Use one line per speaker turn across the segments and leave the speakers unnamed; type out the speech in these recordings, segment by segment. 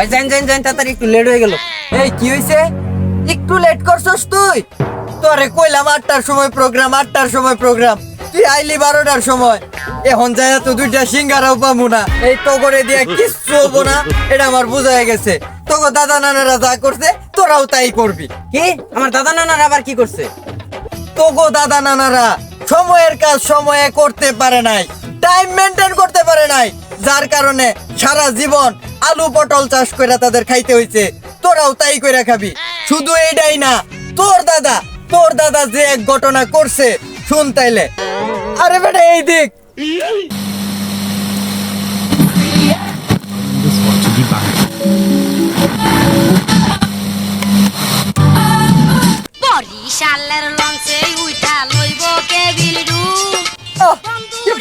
ভাই যান যান যান তাড়াতাড়ি একটু লেট হয়ে গেল।
এই, কি হইছে? একটু লেট করছস তুই? তোরে কইলাম আটটার সময় প্রোগ্রাম আটটার সময় প্রোগ্রাম তুই আইলি বারোটার সময়। এখন যায় তো দুইটা সিঙ্গারাও পাবো না। এই করে দিয়ে কিচ্ছু হব না। এটা আমার বোঝা গেছে। তোকে দাদা নানারা যা করছে, তোরাও তাই করবি।
কি? আমার দাদা নানার আবার কি করছে?
তোগো দাদা নানারা, সময়ের কাজ সময়ে করতে পারে নাই। টাইম মেনটেন করতে পারে নাই। যার কারণে সারা জীবন আলু পটল চাষ করে তাদের খাইতে হইছে। তোরাও তাই করে খাবি। শুধু এইটাই না তোর দাদা তোর দাদা যে এক ঘটনা করছে শুন তাইলে। আরে বেটা এই দিক।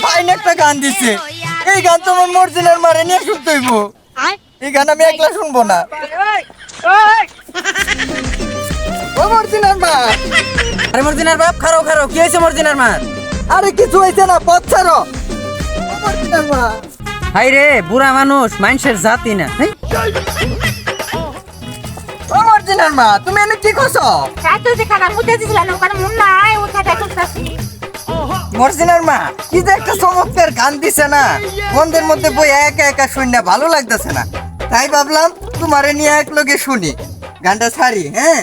ফাইন একটা গান দিছে। এই গান তোমার মর্জিনার মারে নিয়ে শুনতে হইব। এই গান আমি একলা শুনব না। ও মর্জিনার মা
আরে মর্জিনার বাপ খারো খারো কি হয়েছে মর্জিনার মা
আরে কিছু হয়েছে না পথ ছাড়ো। মর্জিনার মা
হাই রে বুড়া মানুষ মানুষের জাতি না।
ও মর্জিনার মা তুমি এনে কি করছ?
রাতে দিছিলাম ওখানে মন নাই করতেছি
মর্জিনার মা, কি যে একটা চমৎকার গান দিছে না। মন্দের মধ্যে বই একা একা শুনি ভালো লাগতেছে না। তাই ভাবলাম, তোমারে নিয়ে এক লোকে শুনি। গানটা ছাড়ি হ্যাঁ?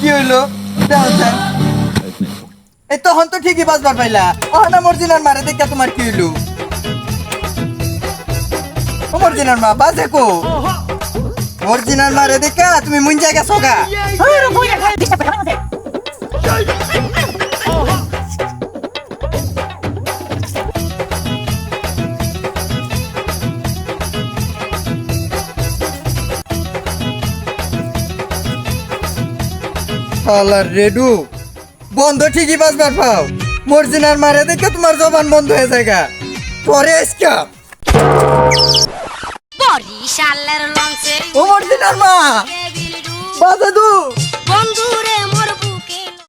কি হইল? তখন তো ঠিকই বাজবার পাইলা। ও না মর্জিনার মারে দেখা তোমার কি হইল? ও মর্জিনার মা বাজে কো। মর্জিনার মারে দেখা তুমি মুন জায়গা সগা শালার রেডু বন্ধ ঠিকই বাজবার পাও। মর্জিনার মারে দেখে তোমার জবান বন্ধ হয়ে যায় পরে আজকা
বরিশালের লঞ্চে
ও মর্জিনার মা।
বন্ধু